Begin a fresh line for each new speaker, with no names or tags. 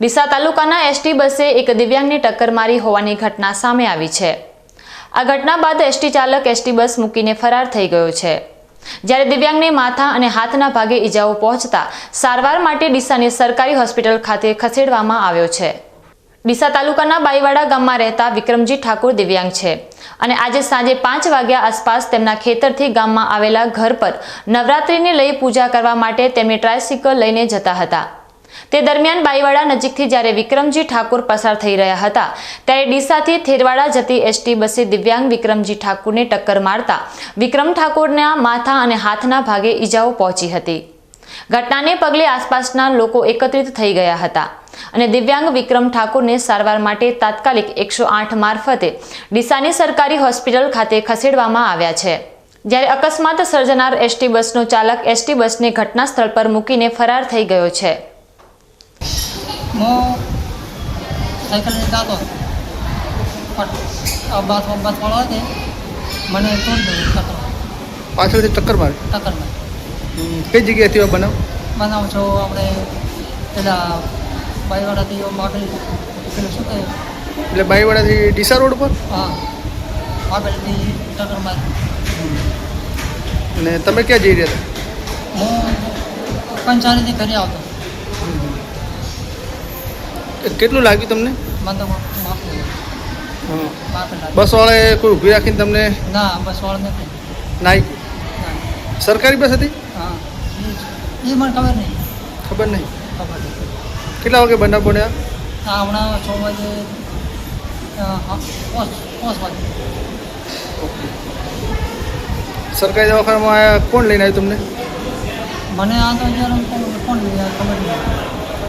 ડીસા તાલુકાના એસટી બસે એક દિવ્યાંગને ટક્કર મારી હોવાની ઘટના સામે આવી છે. આ ઘટના બાદ એસટી ચાલક એસટી બસ મૂકીને ફરાર થઈ ગયો છે. જ્યારે દિવ્યાંગને માથા અને હાથના ભાગે ઈજાઓ પહોંચતા સારવાર માટે ડીસાની સરકારી હોસ્પિટલ ખાતે ખસેડવામાં આવ્યો છે. ડીસા તાલુકાના બાઈવાડા ગામમાં રહેતા વિક્રમજી ઠાકોર દિવ્યાંગ છે અને આજે સાંજે પાંચ વાગ્યા આસપાસ તેમના ખેતરથી ગામમાં આવેલા ઘર પર નવરાત્રિને લઈ પૂજા કરવા માટે તેમની ટ્રાયસિકલ લઈને જતા હતા. તે દરમિયાન બાઈવાડા નજીકથી જ્યારે વિક્રમજી ઠાકુર પસાર થઈ રહ્યા હતા, ત્યારે ડીસાથી થેરવાડા જતી એસટી બસે દિવ્યાંગ વિક્રમજી ઠાકુરને ટક્કર મારતા વિક્રમ ઠાકુરના માથા અને હાથના ભાગે ઈજાઓ પહોંચી હતી. ઘટનાને પગલે આસપાસના લોકો એકત્રિત થઈ ગયા હતા અને દિવ્યાંગ વિક્રમ ઠાકુરને સારવાર માટે તાત્કાલિક એકસો આઠ મારફતે ડીસાની સરકારી હોસ્પિટલ ખાતે ખસેડવામાં આવ્યા છે. જ્યારે અકસ્માત સર્જનાર એસટી બસનો ચાલક એસટી બસને ઘટના સ્થળ પર મૂકીને ફરાર થઈ ગયો છે.
હું સાયકલ લઈને જતો. પણ આ બસ વાળો છે મને તોડી દઉં ટક્કર
પાછળથી ટક્કર મારે?
ટક્કરમાં
કઈ જગ્યાએથી બનાવ?
બનાવ છો આપણે પેલા બાઈવાડાથી મોટલ પેલું શું કહે?
એટલે બાઈવાડાથી ડીસા રોડ પર
હા. આપેલથી ટક્કર મારી.
અને તમે ક્યાં જઈ રહ્યા
હું પંચાલીથી ઘરે આવતો.
હતા કેટલું લાગ્યું તમને?
બસ.
હા. બસવાળાએ કોઈ ઊભી રાખીને તમને
ના બસ વાળા નથી. ના.
સરકારી બસ હતી?
હા. એ મને ખબર નહીં.
ખબર નહીં.
ખબર
કેટલા વાગે બનાવ પડ્યા?
આ હમણાં છ વાગે પાંચ પાંચ વાગે.
સરકારી દવાખાનામાં કોણ લઈને આવ્યું તમને?
મને આ તો કોણ કોણ કોણ ખબર નહીં.